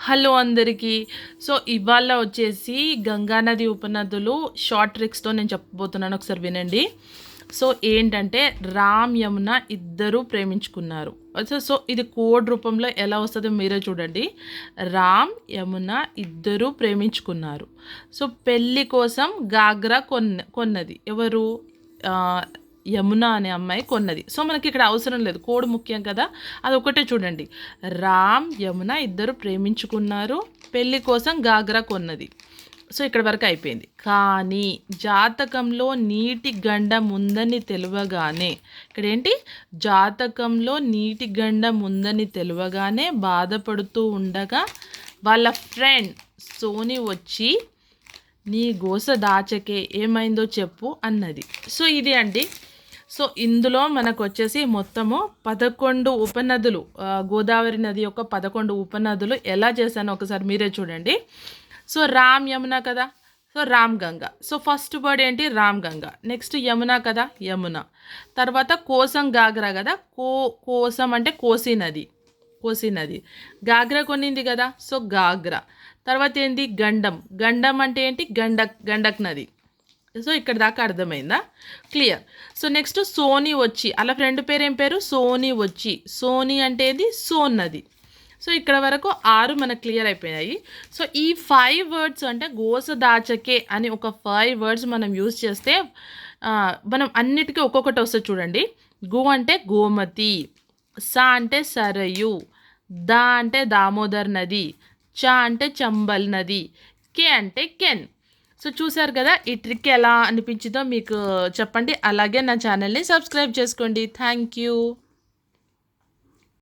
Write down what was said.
Hello అందరికీ. So ఇవాళ వచ్చేసి గంగానది ఉపనదులు షార్ట్ ట్రిక్స్తో నేను చెప్పబోతున్నాను ఒకసారి వినండి. సో ఏంటంటే రామ్ యమున ఇద్దరూ ప్రేమించుకున్నారు. సో సో ఇది కోడ్ రూపంలో ఎలా వస్తుందో మీరే చూడండి. రామ్ యమున ఇద్దరూ ప్రేమించుకున్నారు. సో పెళ్ళి కోసం గాగ్రా కొన్న కొన్నది. ఎవరు? యమున అనే అమ్మాయి కొన్నది. సో మనకి ఇక్కడ అవసరం లేదు. కోడ్ ముఖ్యం కదా. అది ఒకటే చూడండి. రామ్ యమున ఇద్దరు ప్రేమించుకున్నారు. పెళ్ళి కోసం గాగ్రా కొన్నది. సో ఇక్కడ వరకు అయిపోయింది. కానీ జాతకంలో నీటి గండం ఉందని తెలియగానే ఇక్కడ ఏంటి జాతకంలో నీటి గండం ఉందని తెలియగానే బాధపడుతూ ఉండగా వాళ్ళ ఫ్రెండ్ సోని వచ్చి నీ గోస దాచకే ఏమైందో చెప్పు అన్నది. సో ఇది అండి. సో ఇందులో మనకు వచ్చేసి మొత్తము పదకొండు ఉపనదులు గోదావరి నది యొక్క పదకొండు ఉపనదులు ఎలా చేశానో ఒకసారి మీరే చూడండి. సో రామ్ యమున కదా? So Ram Ganga. So first word ఏంటి? రామ్ గంగ. నెక్స్ట్ యమున కదా? యమున. తర్వాత కోసం గాగ్రా కదా? కో కోసం అంటే కోసి నది. కోసి నది. గాగ్రా కొనింది కదా? సో గాగ్రా. తర్వాత ఏంది? గండం. గండం అంటే ఏంటి? గండక్ గండక్ నది. సో ఇక్కడ దాకా అర్థమైందా? క్లియర్ సో నెక్స్ట్ సోనీ వచ్చి అలా ఫ్రెండ్ పేరు ఏం పేరు? సోనీ వచ్చి. సోనీ అంటే ఏంది? సోన్ నది సో ఇక్కడ వరకు ఆరు మనకు క్లియర్ అయిపోయాయి సో ఈ ఫైవ్ వర్డ్స్ అంటే గోస దాచకే అని ఒక ఫైవ్ వర్డ్స్ మనం యూజ్ చేస్తే మనం అన్నిటికీ ఒక్కొక్కటి వస్తుంది చూడండి. గో అంటే గోమతి సా అంటే సరయు దా అంటే దామోదర్ నది చ అంటే చంబల్ నది కే అంటే కెన్. సో చూసారు కదా ఈ ట్రిక్ ఎలా అనిపించిందో మీకు చెప్పండి. అలాగే నా ఛానల్ని సబ్స్క్రైబ్ చేసుకోండి. Thank you